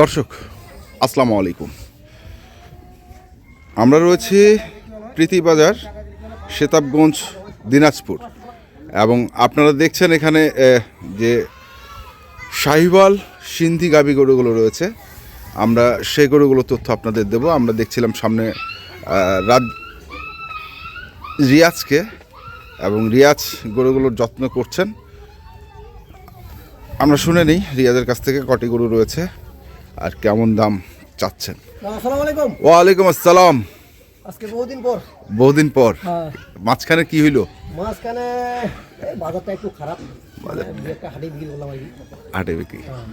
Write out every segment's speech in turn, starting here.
দর্শক, আসসালামু আলাইকুম। আমরা রয়েছি প্রীতিবাজার সেতাবগঞ্জ, দিনাজপুর এবং আপনারা দেখছেন এখানে যে শাহিওয়াল সিন্ধি গাবি গরুগুলো রয়েছে। আমরা সেই গরুগুলো তথ্য আপনাদের দেব। আমরা দেখছিলাম সামনে রাজ রিয়াজকে এবং রিয়াজ গরুগুলোর যত্ন করছেন। আমরা শুনে নিই রিয়াজের কাছ থেকে কটি গরু রয়েছে। আর কেমন দাম চাচ্ছেন? ওয়ালাইকুম আসসালাম। আজকে বহুদিন পর। বহুদিন পর। হ্যাঁ। মাঝখানে কি হইল? মাঝখানে বাজারটা একটু খারাপ। হ্যাঁ।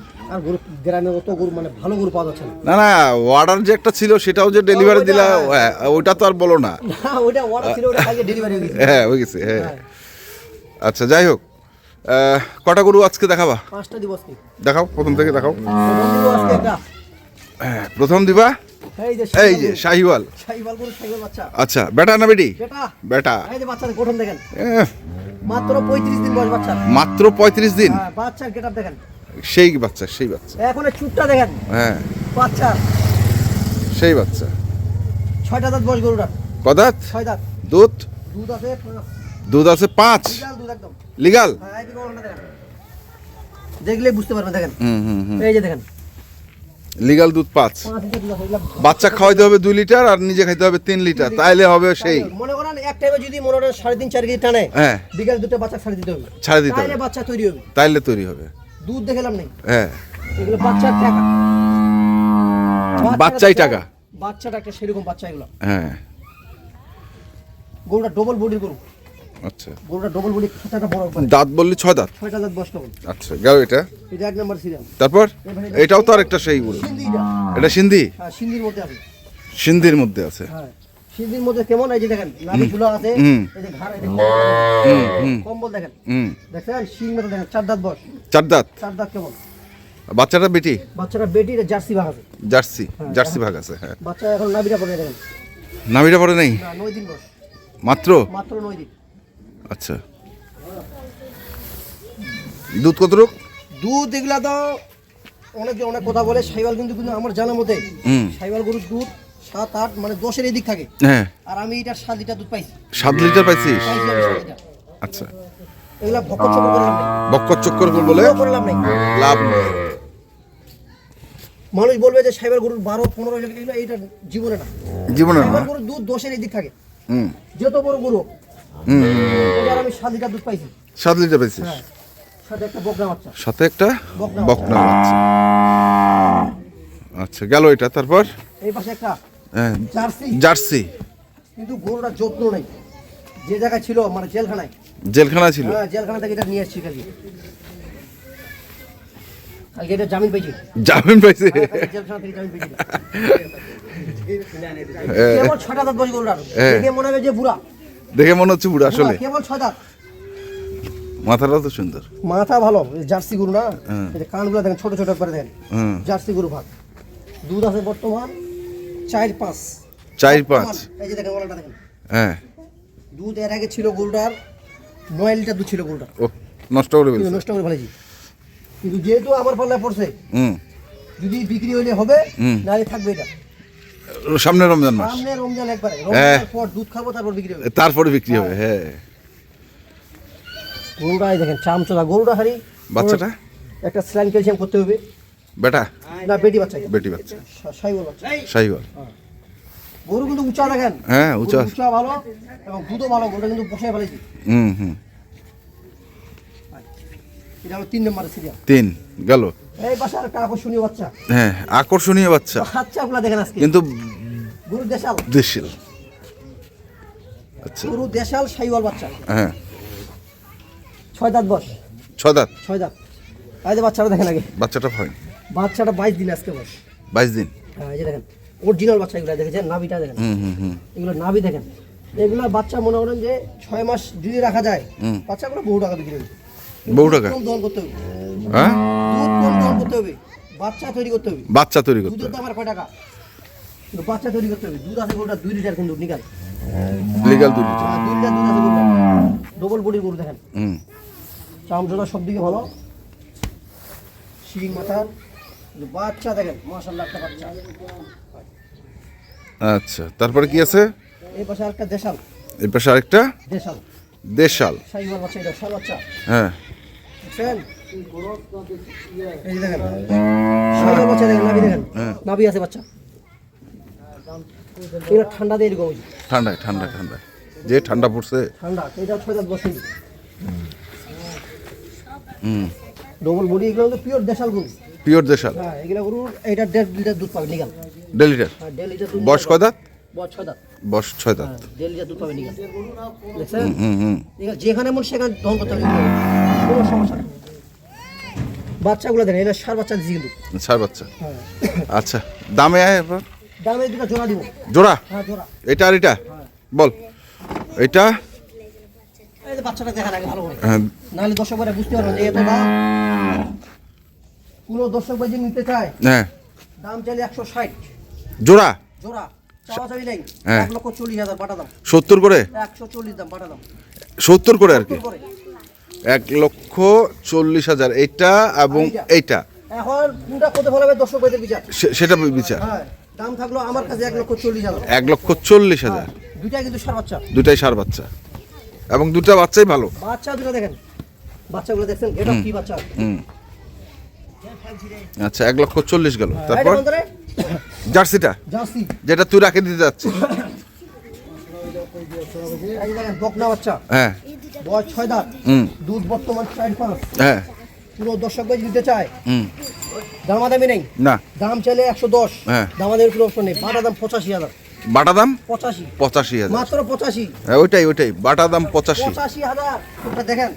মানে না। না অর্ডার যে একটা ছিল সেটাও যে ডেলিভারি দিলা হ্যাঁ, ওইটা তো আর বলো না। হয়ে। আচ্ছা যাই হোক। কটা গরু আজকে দেখাবা? পাঁচটা দিবস কি দেখাও প্রথম থেকে দেখাও। হ্যাঁ, প্রথম দিবা? এই যে শাহিওয়াল গরু। শাহিবাল বাচ্চা। আচ্ছা বেটা না বেটি? বেটা। বেটা। এই যে বাচ্চাদের গঠন দেখেন। মাত্র পঁয়ত্রিশ দিন বয়স বাচ্চা মাত্র পঁয়ত্রিশ দিন? হ্যাঁ সেই বাচ্চা সেই বাচ্চা। এখন চুটটা দেখেন। হ্যাঁ। বাচ্চা। সেই বাচ্চা। ছয়টা দাঁত বয়স গরুটা কদাত? ছয় দাঁত। দুধ? দুধ আছে। দুধ আছে পাঁচ। লিগাল হ্যাঁ দেখলে বুঝতে পারবেন দেখেন। হুম হুম হুম। এই যে দেখেন। লিগাল দুধ পাঁচ। বাচ্চা খাওয়াইতে হবে দুই লিটার আর নিজে খাইতে হবে তিন লিটার। তাইলে হবে সেই। মনে করেন এক টাইমে যদি মনে করেন সাড়ে তিন চার কেজি টানে হ্যাঁ। বিকাল দুটো বাচ্চা ছাড়ে দিতে হবে। ছাড়ে দিতে হবে। বাচ্চা তৈরি হবে। তাইলে তৈরি হবে। দুধ দেখলাম নেই। হ্যাঁ। এগুলো বাচ্চার টাকা। বাচ্চাই টাকা। বাচ্চাটা একটা সেরকম বাচ্চা এগুলো। হ্যাঁ। গরুটা ডবল বডির গরু। আচ্ছা। গরুটা ডবল খাতাটা বড় করে দাঁত বললি ছয় দাঁত? ছয়টা দাঁত বস আচ্ছা গেল এটা। এটা এক নম্বর সিরিয়াল। তারপর? এটাও তো আরেকটা সেই গরু। এটা সিন্ধি হ্যাঁ সিন্ধির মধ্যে আছে। সিন্ধির মধ্যে আছে। হ্যাঁ সিন্ধির মধ্যে কেমন? এই যে দেখেন নাভি আছে। এই যে ঘাড় এই কম্বল। দেখেন। দেখেন শিং মতো দেখেন চার দাঁত বস চার দাঁত? চার দাঁত কেমন? বাচ্চাটা বেটি? বাচ্চাটা বেটির জার্সি ভাগ আছে। জার্সি জার্সি ভাগ আছে হ্যাঁ। বাচ্চা এখন নাভিটা পড়ে দেখেন। নামিটা পড়ে নেই? না নয় দিন বয়স। মাত্র? মাত্র নয় দিন। আচ্ছা। দুধ কতটুক? দুধ এগুলা তো অনেকে অনেক কথা বলে সাইবাল কিন্তু কিন্তু আমার জানার মতে সাইবাল গরুর দুধ সাত আট মানে দশের এদিক থাকে। হ্যাঁ। আর আমি এটা সাত লিটার দুধ পাইছি। সাত লিটার পাইছিস। আচ্ছা। এগুলা বক্কর চক্কর বলে করলাম নাই। লাভ নেই। মানুষ বলবে যে সাইবার গরুর বারো পনেরো এইটা জীবনে না। জীবনে না। গরুর দুধ দশের এদিক থাকে। হুম। যত বড় গরু এটার আমি লিটার দুধ পাইছি। সাত লিটার পাইছিস? হ্যাঁ সাথে একটা বকনা বাচ্চা। সাথে একটা বকনা বকনা বাচ্চা। আচ্ছা গেল এটা তারপর? এই পাশে একটা হ্যাঁ, জার্সি। জার্সি। কিন্তু গরুটা যত্ন নেই। যে জায়গায় ছিল মানে জেলখানায়। জেলখানা ছিল? হ্যাঁ জেলখানা থেকে এটা নিয়ে আসছি কালকে। কালকে এটা জামিন পেয়েছি। জামিন পাইছে জেলখানা থেকে জামিন হ্যাঁ, ছটা দাঁত বসে গরুটার। হ্যাঁ। দেখে মনে হবে যে বুড়া। দেখে মনে হচ্ছে বুড়া আসলে। কেবল ছয় দাঁত মাথাটা তো সুন্দর। মাথা ভালো জার্সি গরু না? হ্যাঁ। এই যে কানগুলো দেখেন ছোট ছোট করে দেখেন। হুম জার্সি গরু ভাগ। দুধ আছে বর্তমান চার পাঁচ। চার পাঁচ। এই যে দেখেন ওলাটা দেখেন। হ্যাঁ। দুধ এর আগে ছিল গরুটার নয় লিটার দুধ ছিল গরুটার। ও নষ্ট করে ফেলছে। নষ্ট করে ফেলেছি। কিন্তু যেহেতু আমার পাল্লায় পড়ছে হুম। যদি বিক্রি হলে হবে হুম। নাহলে থাকবে এটা। সামনে রমজান মাস। সামনে রমজান একবারে। হ্যাঁ। রমজানের পর দুধ খাব তারপর বিক্রি হবে। তারপরে বিক্রি হবে হ্যাঁ। গরুটাই দেখেন চামচোদা গরুটা হারি বাচ্চাটা? একটা স্ল্যান ক্যালসিয়াম করতে হবে। বেটা? না বেটি বাচ্চা। বেটি বাচ্চা। সাইবল বাচ্চা। শাহিওয়াল গরু কিন্তু উঁচা দেখেন। হ্যাঁ উঁচা। উঁচা ভালো এবং দুধও ভালো গরুটা কিন্তু বসে ফেলেছি। হুম হুম। এটা হলো তিন নম্বরের সিরিয়াল তিন গেল। এই একটা আকর্ষণীয় বাচ্চা। হ্যাঁ আকর্ষণীয় বাচ্চা। বাচ্চাগুলা দেখেন আজকে। কিন্তু গরু দেশাল। দেশিল। আচ্ছা। গরু দেশাল সাইওয়াল বাচ্চা। হ্যাঁ। ছয় দাঁত বস ছ দাঁত? ছয় দাঁত। এই যে বাচ্চাটা দেখেন আগে। বাচ্চাটা হয় বাচ্চাটা বাইশ দিন আজকে বস বাইশ দিন? হ্যাঁ এই যে দেখেন। অরিজিনাল বাচ্চা এগুলো দেখেছেন? নাভিটা দেখেন। হুম হুম হুম। এগুলো নাভি দেখেন। এগুলো বাচ্চা মনে করেন যে ছয় মাস যদি রাখা যায় বাচ্চাগুলো বহু টাকা বিক্রি হবে। বহু টাকা? কম দহন করতে হবে। হ্যাঁ? দুধ কম দহন করতে হবে। বাচ্চা তৈরি করতে হবে। বাচ্চা তৈরি করতে দুধের দাম আর কয় টাকা? বাচ্চা তৈরি করতে হবে। দুধ আছে গরুটা দুই লিটার কিন্তু নিকাল। লিগাল দুই লিটার। দুই লিটার দুধ আছে গরুটা। ডবল বডির গরু দেখেন। হুম। চামচোদা সব দিকে ভালো। শিং মাথা বাচ্চা দেখেন মাশাআল্লাহ একটা বাচ্চা। আচ্ছা তারপরে কি আছে? এই পাশে আরেকটা দেশাল। এর পাশে আরেকটা? দেশাল। দেশাল। শাহিওয়াল বাচ্চা এটা শাল বাচ্চা। হ্যাঁ। দেখছেন? এই দেখেন। শাহিওয়াল বাচ্চা দেখেন নাভি দেখেন। নাভি আছে বাচ্চা। এরকম ঠান্ডায় ঠান্ডা ঠান্ডায়। যে ঠান্ডা পড়ছে। ঠান্ডা এটা ছয় দাঁত বসে হুম। ডবল বডি এগুলো পিওর দেশাল গরু। পিওর দেশাল? হ্যাঁ এগুলো গরু এটা দেড় লিটার দুধ পাবে নিগাল দেড় লিটার? হ্যাঁ দেড় লিটার দুধ বয়স কয় দাঁত? বয়স ছয় দাঁত। হ্যাঁ দেড় লিটার দুধ পাবে নিগাল হুম হুম যেখানে মন সেখানে দহন করতে হবে। কোনো সমস্যা নেই। বাচ্চাগুলো দেন এটা সার বাচ্চা দিচ্ছি কিন্তু। ছাড় বাচ্চা। আচ্ছা দামে আয় এবার। দামে দুটো জোড়া দিব। জোড়া? হ্যাঁ জোড়া। এটা আর এটা? বল। এটা? এই যে বাচ্চাটা দেখেন আগে ভালো করে। হ্যাঁ, নাহলে দর্শক ভাইরা বুঝতে পারবেন যে এত দাম। কোনো দর্শক ভাই যে নিতে চায় হ্যাঁ। দাম চাইলে একশো ষাট। জোড়া? জোড়া। সত্তর করে? সত্তর করে আর কি? এক লক্ষ চল্লিশ হাজার। এটা এবং এইটা। এখন কোনটা কত ভালো হবে দর্শক ভাইদের বিচার? সেটা বিচার। দাম থাকল আমার কাছে এক লক্ষ চল্লিশ হাজার। এক লক্ষ চল্লিশ হাজার। দুইটা কিন্তু সার বাচ্চা। দুটাই সার বাচ্চা। এবং দুটা বাচ্চাই ভালো। বাচ্চা দুটো দেখেন। বাচ্চাগুলো দেখছেন এটা কি বাচ্চা? হুম। আচ্ছা এক লক্ষ চল্লিশ গেল। হ্যাঁ, তারপর? জার্সিটা? জার্সি। যেটা তুই রাখে দিতে যাচ্ছিস। এই যে দেখেন বকনা বাচ্চা। হ্যাঁ। বয়স ছয় দাঁত। দুধ বর্তমান চার পাঁচ। হ্যাঁ। পুরো দর্শক ভাই দিতে চায় হুম। দামাদামি নেই। না। দাম চাইলে একশো দশ। হ্যাঁ। দামাদামি কোনো অপশন নেই। বাটা দাম পঁচাশি হাজার। বাটা দাম? পঁচাশি। পঁচাশি হাজার। মাত্র পঁচাশি। হ্যাঁ ওইটাই ওইটাই। বাটা দাম পঁচাশি। পঁচাশি হাজার। ওটা দেখেন।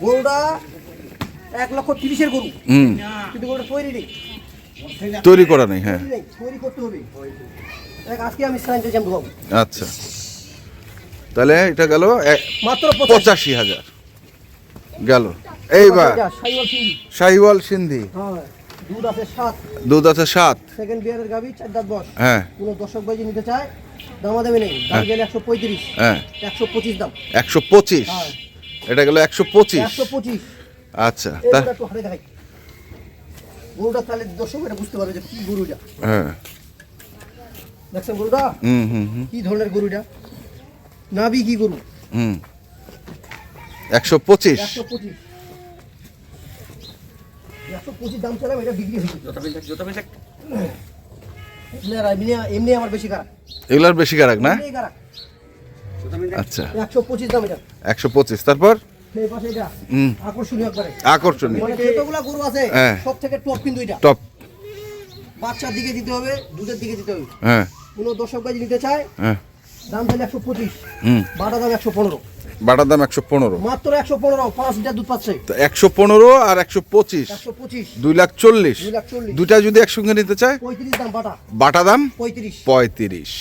গরুটা এক লক্ষ তিরিশের গরু। হুম। কিন্তু গরুটা তৈরি নেই। তৈরি করা নেই হ্যাঁ। তৈরি করতে হবে। আজকে আমি সাইন চেয়েছি আমি ঢুকাবো। আচ্ছা। তাহলে এটা গেল মাত্র পঁচাশি হাজার। গেল। এইবার। শাহিওয়াল সিন্ধি। হ্যাঁ দুধ আছে সাত। দুধ আছে সাত। সেকেন্ড বিয়ারের গাবি চার দাঁত বস হ্যাঁ। কোনো দর্শক ভাই নিতে চায় দামাদামি নেই। দাম গেলে একশো পঁয়ত্রিশ হ্যাঁ। একশো পঁচিশ দাম। একশো পঁচিশ? হ্যাঁ। এটা গেল একশো পঁচিশ? একশো পঁচিশ। আচ্ছা তা একটু হাতে দেখাই। গরুটা তাহলে দর্শক এটা বুঝতে পারবে যে কি গরুটা হ্যাঁ। দেখছেন গরুটা? হুম হুম হুম। কি ধরনের গরুটা নাবি কি গরু? হুম। একশো পঁচিশ? একশো পঁচিশ। একশো পঁচিশ দাম চালাম এটা বিক্রি হয়েছে। এমনি আমার বেশি খারাপ। এগুলার বেশি কারাক না? আচ্ছা। একশো পঁচিশ দাম এটা। একশো পঁচিশ তারপর? এই পাশে এটা হুম। আকর্ষণীয় আকর্ষণীয়। মানে গরু আছে হ্যাঁ। সব থেকে টপ কিন্তু এটা। টপ বাচ্চার দিকে দিতে হবে দুধের দিকে দিতে হবে। হ্যাঁ। কোনো দর্শক নিতে চায় হ্যাঁ। দাম তাহলে একশো পঁচিশ হুম। বাটা দাম একশো পনেরো। বাটার দাম একশো পনেরো। মাত্র একশো পনেরো পাঁচ লিটার দুধ পাচ্ছে। একশো পনেরো আর একশো পঁচিশ। দুই লাখ চল্লিশ। দুইটা যদি একসঙ্গে নিতে চায়? পঁয়ত্রিশ দাম বাটা। বাটা দাম? পঁয়ত্রিশ। পঁয়ত্রিশ।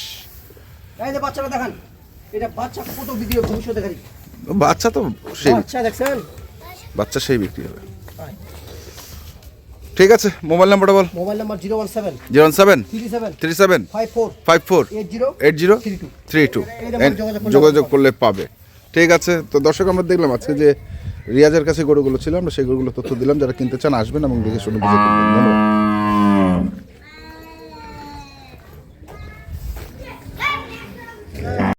এই যে বাচ্চাটা দেখান। এটা বাচ্চা কত বিক্রি হবে ভবিষ্যতে গাড়ি? বাচ্চা তো সেই বাচ্চা দেখছেন? বাচ্চা সেই বিক্রি হবে। ঠিক আছে মোবাইল নাম্বারটা বল। Mobile number zero one seven. Zero one seven? Three seven. Three seven? Five four. Five four? Eight zero. Eight zero? Three two. যোগাযোগ করলে পাবে। ঠিক আছে, তো দর্শক, আমরা দেখলাম আজকে যে রিয়াজের কাছে গরুগুলো ছিল, আমরা সেই গরুগুলো তথ্য দিলাম, যারা কিনতে চান আসবেন এবং দেখে শুনে বুঝে ধন্যবাদ।